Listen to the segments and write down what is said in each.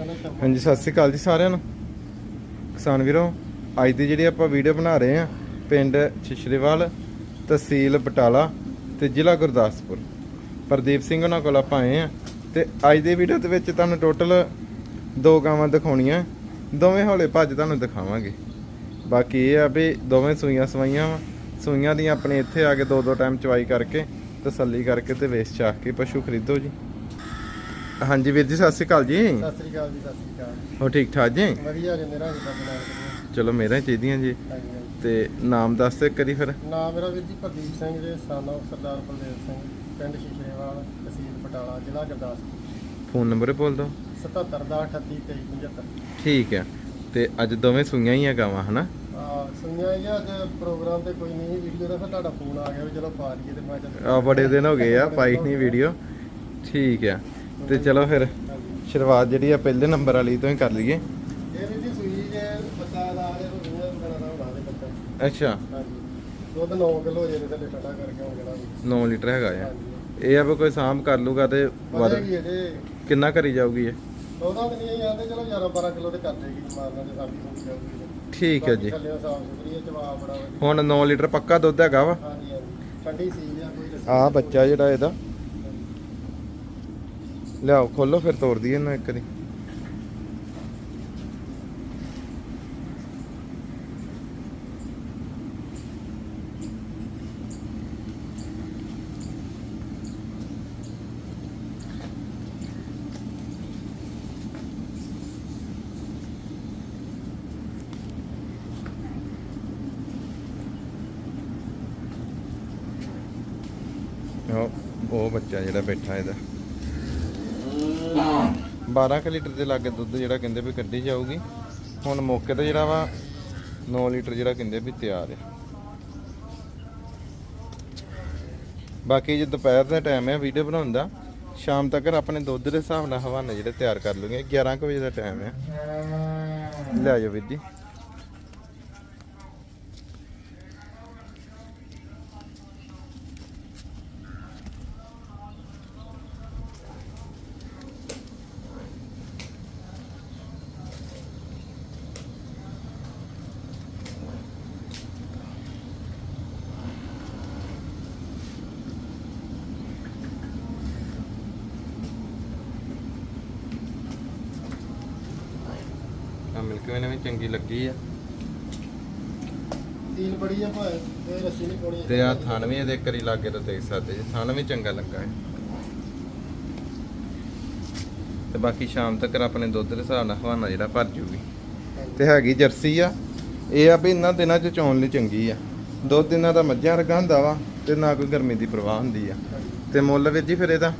ਹਾਂਜੀ, ਸਤਿ ਸ੍ਰੀ ਅਕਾਲ ਜੀ ਸਾਰਿਆਂ ਨੂੰ। ਕਿਸਾਨ ਵੀਰੋ, ਅੱਜ ਦੀ ਜਿਹੜੀ ਆਪਾਂ ਵੀਡੀਓ ਬਣਾ ਰਹੇ ਆ ਪਿੰਡ ਛਿਛਰੇਵਾਲ ਤਹਿਸੀਲ ਬਟਾਲਾ ਤੇ ਜ਼ਿਲ੍ਹਾ ਗੁਰਦਾਸਪੁਰ। ਪ੍ਰਦੀਪ ਸਿੰਘ ਉਹਨਾਂ ਕੋਲ ਆਪਾਂ ਆਏ ਆ ਤੇ ਅੱਜ ਦੀ ਵੀਡੀਓ ਦੇ ਵਿੱਚ ਤੁਹਾਨੂੰ ਟੋਟਲ ਦੋ ਗਾਵਾਂ ਦਿਖਾਉਣੀਆਂ। ਦੋਵੇਂ ਹੌਲੇ ਭੱਜ ਤੁਹਾਨੂੰ ਦਿਖਾਵਾਂਗੇ। ਬਾਕੀ ਇਹ ਆ ਵੀ ਦੋਵੇਂ ਸੂਈਆਂ ਸਵਾਈਆਂ ਵਾ। ਸੂਈਆਂ ਦੀਆਂ ਆਪਣੇ ਇੱਥੇ ਆ ਕੇ ਦੋ ਦੋ ਟਾਈਮ ਚਵਾਈ ਕਰਕੇ ਤਸੱਲੀ ਕਰਕੇ ਤੇ ਵੇਚ ਚਾਖ ਕੇ ਪਸ਼ੂ ਖਰੀਦੋ ਜੀ। ਹਾਂਜੀ ਵੀਰ ਜੀ ਸਤਿ ਸ੍ਰੀ ਅਕਾਲ ਜੀ। ਸਤਿ ਸ੍ਰੀ ਅਕਾਲ ਜੀ ਸਤਿ ਸ੍ਰੀ ਅਕਾਲ। ਹੋ ਠੀਕ ਠਾਕ ਜੀ? ਵਧੀਆ ਜੀ ਮੇਰਾ ਬਣਾ ਕੇ ਚਲੋ ਮੇਰਾ ਚਾਹੀਦੀਆਂ ਜੀ। ਤੇ ਨਾਮ ਦੱਸ ਦੇ ਕਰੀ ਫਿਰ। ਨਾਮ ਮੇਰਾ ਵੀਰ ਜੀ ਪ੍ਰਦੀਪ ਸਿੰਘ ਜੀ ਸਾਨੋ ਸਰਦਾਰ ਬਲਦੇਵ ਸਿੰਘ ਪਿੰਡ ਸ਼ੀਸ਼ੇਵਾਲ ਤਹਿਸੀਲ ਪਟਾਲਾ ਜ਼ਿਲ੍ਹਾ ਗੁਰਦਾਸਪੁਰ। ਫੋਨ ਨੰਬਰ ਬੋਲ ਦੋ 77 ਦਾ 38 23 75 ਠੀਕ ਹੈ। ਤੇ ਅੱਜ ਦੋਵੇਂ ਸੂਈਆਂ ਹੀ ਆ ਗਾਵਾਂ ਹਨਾ? ਸੁਣਿਆ ਜੀ ਅੱਜ ਪ੍ਰੋਗਰਾਮ ਤੇ ਕੋਈ ਨਹੀਂ ਵੀਡੀਓ ਦਾ ਫਿਰ ਤੁਹਾਡਾ ਫੋਨ ਆ ਗਿਆ ਵੀ ਚਲੋ ਪਾ ਲਈਏ ਤੇ ਮੈਂ ਚੱਲ ਆ ਬੜੇ ਦਿਨ ਹੋ ਗਏ ਆ ਪਾਈ ਨਹੀਂ ਵੀਡੀਓ। ਠੀਕ ਆ ਤੇ ਚਲੋ ਫਿਰ। ਸ਼ੁਰੂਆਤ ਜਿਹੜੀ ਆ ਪਹਿਲੇ ਨੰਬਰ ਵਾਲੀ ਤੋਂ ਹੀ ਕਰ ਲਈਏ। ਅੱਛਾ। ਦੁੱਧ 9 ਕਿਲੋ ਜੇ ਤੇ ਠੰਡਾ ਕਰਕੇ ਹੋ ਜਿਹੜਾ ਵੀ 9 ਲੀਟਰ ਹੈਗਾ ਆ। ਇਹ ਆ ਵੀ ਕੋਈ ਸਾਂਭ ਕਰ ਲੂਗਾ ਤੇ ਵੱਧ ਕਿੰਨਾ ਕਰੀ ਜਾਊਗੀ ਇਹ? ਉਹਦਾ ਵੀ ਨਹੀਂ ਆਂਦੇ ਚਲੋ 11 12 ਕਿਲੋ ਤੇ ਕਰ ਦੇਗੀ ਮਾਰਨਾ ਤੇ ਸਾਡੀ ਹੋ ਜਾਊਗੀ ਠੀਕ ਹੈ ਜੀ। ਹੁਣ 9 ਲੀਟਰ ਪੱਕਾ ਦੁੱਧ ਹੈਗਾ ਵਾ। ਹਾਂਜੀ ਹਾਂਜੀ। ਠੰਡੀ ਸੀ ਆ ਕੋਈ ਦੱਸੋ ਆ ਬੱਚਾ ਜਿਹੜਾ ਇਹਦਾ। ਲਿਆਓ ਖੋਲੋ ਫਿਰ ਤੋੜ ਇਹਨਾਂ ਇੱਕ ਦੀ ਉਹ ਬੱਚਾ ਜਿਹੜਾ ਬੈਠਾ ਇਹਦਾ। 12 ਕੁ ਲੀਟਰ ਦੇ ਲਾਗੇ ਦੁੱਧ ਜਿਹੜਾ ਕਹਿੰਦੇ ਵੀ ਕੱਢੀ ਜਾਊਗੀ। ਹੁਣ ਮੌਕੇ ਤੇ ਜਿਹੜਾ ਵਾ 9 ਲੀਟਰ ਜਿਹੜਾ ਕਹਿੰਦੇ ਵੀ ਤਿਆਰ ਹੈ ਬਾਕੀ ਜੇ ਦੁਪਹਿਰ ਦਾ ਟਾਈਮ ਹੈ ਵੀਡੀਓ ਬਣਾਉਣ ਦਾ, ਸ਼ਾਮ ਤੱਕ ਆਪਣੇ ਦੁੱਧ ਦੇ ਹਿਸਾਬ ਨਾਲ ਹਵਾਨੇ ਜਿਹੜੇ ਤਿਆਰ ਕਰ ਲੂਗੇ 11 ਕੁ ਵਜੇ ਦਾ ਟਾਈਮ ਹੈ ਲੈ ਜਾਓ ਵੀਰ ਜੀ। ਆ ਮਿਲਕ ਵੇ ਨੇ ਵੀ ਚੰਗੀ ਲੱਗੀ ਆ। ਤੀਨ ਬੜੀ ਆ ਭਾਵੇਂ ਤੇ ਰੱਸੀ ਨਹੀਂ ਕੋਣੀ ਤੇ ਆ ਥਣ ਵੀ ਇਹਦੇ ਕਰੀ ਲਾਗੇ ਤੋਂ ਦੇਖ ਸਕਦੇ ਜੀ। ਥਣ ਵੀ ਚੰਗਾ ਲੱਗਾ ਹੈ ਤੇ ਬਾਕੀ ਸ਼ਾਮ ਤੱਕ ਆਪਣੇ ਦੁੱਧ ਦੇ ਹਿਸਾਬ ਨਾਲ ਹਵਾਨਾ ਜਿਹੜਾ ਭਰ ਜੂਗੀ। ਤੇ ਹੈਗੀ ਜਰਸੀ ਆ। ਇਹ ਆ ਵੀ ਇਹਨਾਂ ਦਿਨਾਂ ਚ ਚੌਣ ਲਈ ਚੰਗੀ ਆ। ਦੋ ਦਿਨਾਂ ਦਾ ਮੱਝਾਂ ਵਰਗਾ ਹੁੰਦਾ ਵਾ ਤੇ ਨਾ ਕੋਈ ਗਰਮੀ ਦੀ ਪ੍ਰਵਾਹ ਹੁੰਦੀ ਆ। ਤੇ ਮੁੱਲ ਵੀਰ ਜੀ ਫਿਰ ਇਹਦਾ?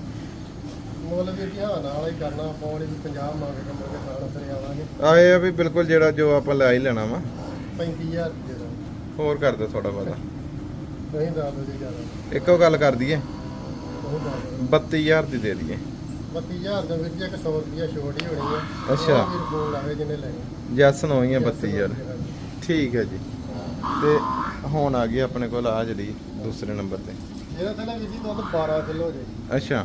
ਮੁੱਲ ਵੀ ਧਿਆਨ ਨਾਲ ਹੀ ਕਰਨਾ ਪੌੜੀ ਵੀ 50 ਮੰਗ ਕੇ ਮੁੜ ਕੇ ਖਾਣ ਫਿਰ ਆਵਾਂਗੇ ਆਏ ਆ ਵੀ ਬਿਲਕੁਲ ਜਿਹੜਾ ਜੋ ਆਪਾਂ ਲੈ ਹੀ ਲੈਣਾ ਵਾ। 35000 ਦੇ ਦੋ ਹੋਰ ਕਰ ਦਿਓ ਥੋੜਾ ਬਹੁਤਾ। ਨਹੀਂ ਦੱਸ ਦੋ ਜੀ ਜ਼ਿਆਦਾ। ਇੱਕੋ ਗੱਲ ਕਰ ਦਈਏ। ਉਹ ਦੱਸ 32000 ਦੀ ਦੇ ਦਈਏ। 32000 ਦਾ ਵਿੱਚ ਇੱਕ 100 ਰੁਪਿਆ ਛੋਟ ਹੀ ਹੋਣੀ ਆ। ਅੱਛਾ। ਉਹ ਵੀਰ ਫੋਨ ਲਾਵੇ ਜਿਹਨੇ ਲੈਣੀ। ਜੈਸ ਨੋਈ ਆ 32000 ਠੀਕ ਹੈ ਜੀ। ਤੇ ਹੁਣ ਆ ਗਈ ਆਪਣੇ ਕੋਲ ਆ ਜਿਹੜੀ ਦੂਸਰੇ ਨੰਬਰ ਤੇ। ਜਿਹੜਾ ਥੱਲੇ ਵੀ ਜੀ ਦੁੱਧ 12 ਕਿਲੋ ਜੇ। ਅੱਛਾ।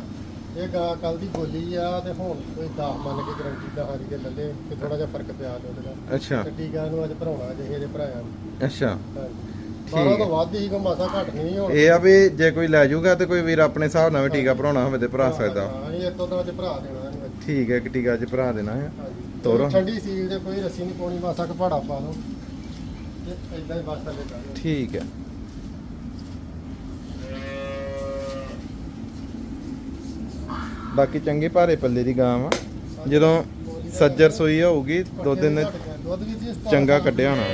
ਇਹ ਕੱਲ ਦੀ ਬੋਲੀ ਆ ਤੇ ਹੁਣ ਕੋਈ 10 ਮੰਨ ਕੇ ਗਰੰਟੀ ਦਾ ਹਾਰੀ ਦੇ ਲੱਲੇ ਤੇ ਥੋੜਾ ਜਿਹਾ ਫ਼ਰਕ ਪਿਆ ਦੁੱਧ ਦਾ ਅੱਛਾ। ਤੇ ਟੀਕਾ ਨੂੰ ਅੱਜ ਭਰਾਉਣਾ ਜੇ ਇਹਦੇ ਭਰਾਇਆ ਨੂੰ। ਅੱਛਾ। ਹਾਂਜੀ। 12 ਤੋਂ। ਵੱਧ ਹੀ ਕੋ ਮਾਸਾ ਘੱਟ ਨਹੀਂ ਹੁਣ। ਇਹ ਆ ਵੀ ਜੇ ਕੋਈ ਲੈ ਜਾਊਗਾ ਤੇ ਕੋਈ ਵੀਰ ਆਪਣੇ ਹਿਸਾਬ ਨਾਲ ਵੀ ਟੀਕਾ ਭਰਾਉਣਾ ਹੋਵੇ ਤੇ ਭਰਾ ਸਕਦਾ। ਹਾਂ ਇਹ ਤੋਂ ਤਾਂ ਅੱਜ ਭਰਾ ਦੇਣਾ ਇਹਨੂੰ। ਅੱਜ। ਠੀਕ ਹੈ ਕਿ ਟੀਕਾ ਅੱਜ ਭਰਾ ਦੇਣਾ ਹੈ ਹਾਂਜੀ। ਤੋਰੋ। ਠੰਡੀ ਸੀਲ ਦੇ ਕੋਈ ਰੱਸੀ ਨਹੀਂ ਪਾਉਣੀ ਮਾਸਾ ਕ ਪਹਾੜਾ ਪਾ ਲਓ। ਤੇ ਇਦਾਂ ਹੀ ਬਸ ਥੱਲੇ ਕਰ। ਠੀਕ ਹੈ ਬਾਕੀ ਚੰਗੇ ਭਾਰੇ ਪੱਲੇ ਦੀ ਗਾਂ ਵਾ ਜਦੋਂ ਸੱਜਰ ਸੋਈ ਹੋਊਗੀ ਦੋ ਦਿਨ ਦੁੱਧ ਵੀ ਜੀ 17 ਚੰਗਾ ਕੱਢਿਆ ਹੋਣਾ।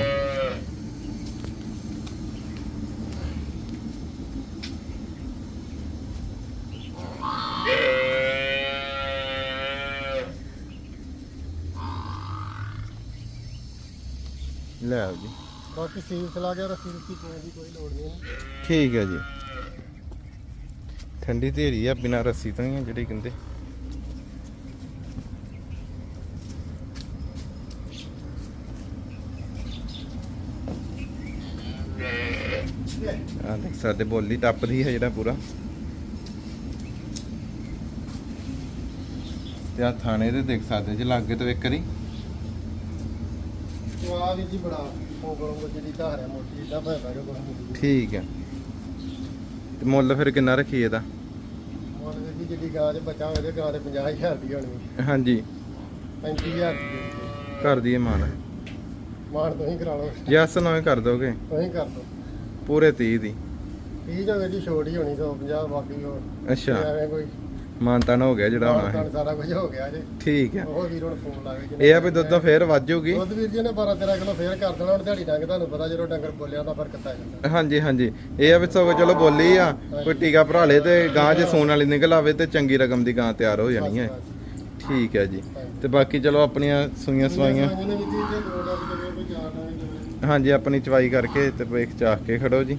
ਲੈ ਆਓ ਜੀ ਬਾਕੀ ਸੀਲ ਚਲਾ ਗਿਆ ਰੱਸੀ ਦੀ ਕੋਈ ਲੋੜ ਨਹੀਂ। ਠੀਕ ਹੈ ਜੀ ਠੰਡੀ ਧੇਰੀ ਆ ਬਿਨਾ ਰੱਸੀ ਤੋਂ ਹੀ ਆ ਜਿਹੜੀ ਕਹਿੰਦੇ। ਆ ਦੇਖ ਸਾਡੇ ਬੋਲੀ ਟੱਪਦੀ ਹੈ ਜਿਹੜਾ ਪੂਰਾ। ਤੇ ਆ ਥਾਣੇ ਦੇ ਦੇਖ ਸਕਦੇ ਜੀ ਲਾਗੇ ਤੋਂ ਇੱਕ ਵਾਰੀ। ਸਵਾਦ ਜੀ ਬੜਾ ਉਂਗਲੋਂ ਜਿਹੜੀ ਧਾਰ ਹੈ ਮੋਟੀ ਜਿੱਦਾਂ ਜੋ ਕੁਝ ਨਹੀਂ ਠੀਕ ਹੈ ਤੇ ਮੁੱਲ ਫਿਰ ਕਿੰਨਾ ਰੱਖੀਏ ਇਹਦਾ? ਮੁੱਲ ਵੀਰ ਜੀ ਜਿਹੜੀ ਗਾਂ ਬੱਚਾ ਹੋਵੇ ਤੇ ਗਾਂ ਦੇ 50000 ਦੀ ਹੋਣੀ ਹਾਂਜੀ। 35000 ਦੀ ਕਰ ਦਈਏ ਮਾਨ। ਮਾਨ ਤੁਸੀਂ ਕਰਾ ਲਓ। ਯੈਸ ਨਵੇਂ ਕਰ ਦੋਗੇ? ਤੁਸੀਂ ਕਰ ਦਿਓ ਪੂਰੇ 30 ਦੀ। 30 ਜੋ ਜੀ ਛੋਟ ਹੀ ਹੋਣੀ 150 ਬਾਕੀ ਹੋਰ। ਅੱਛਾ। ਐਵੇਂ ਕੋਈ ਮਾਨਤਾਨ ਹੋ ਗਿਆ ਜਿਹੜਾ ਹੋਣਾ ਹੈ ਸਾਰਾ ਕੁਝ ਹੋ ਗਿਆ ਜੀ। ਠੀਕ ਹੈ। ਉਹ ਵੀਰ ਹੁਣ ਫੋਨ ਲਾਵੇ ਇਹ ਆ ਵੀ ਦੁੱਧੋਂ ਫੇਰ ਵੱਧ ਜਾਊਗੀ ਦੁੱਧ ਵੀਰ ਜੀ ਨੇ 12 13 ਕਿਲੋ ਫੇਰ ਕਰ ਦੇਣਾ ਹੁਣ ਦਿਹਾੜੀ ਡੰਗ ਤੁਹਾਨੂੰ ਪਤਾ ਜਦੋਂ ਡੰਗਰ ਬੋਲਿਆ ਤਾਂ ਫ਼ਰਕ ਪੈ ਜਾਂਦਾ। ਹਾਂਜੀ ਹਾਂਜੀ। ਇਹ ਆ ਵੀ ਸਗੋਂ ਚਲੋ ਬੋਲੀ ਆ ਕੋਈ ਟੀਕਾ ਭਰਾ ਲੇ ਤੇ ਗਾਂ 'ਚ ਸੂਣ ਵਾਲੀ ਨਿਕਲ ਆਵੇ ਤੇ ਚੰਗੀ ਰਕਮ ਦੀ ਗਾਂ ਤਿਆਰ ਹੋ ਜਾਣੀ ਹੈ। ਠੀਕ ਹੈ ਜੀ। ਤੇ ਬਾਕੀ ਚਲੋ ਆਪਣੀਆਂ ਸੂਈਆਂ ਸਵਾਈਆਂ। ਜੀ ਤੇ ਹਾਂਜੀ ਆਪਣੀ ਚਵਾਈ ਕਰਕੇ ਤੇ ਵੇਖ ਚਾਹ ਕੇ ਖੜੋ ਜੀ।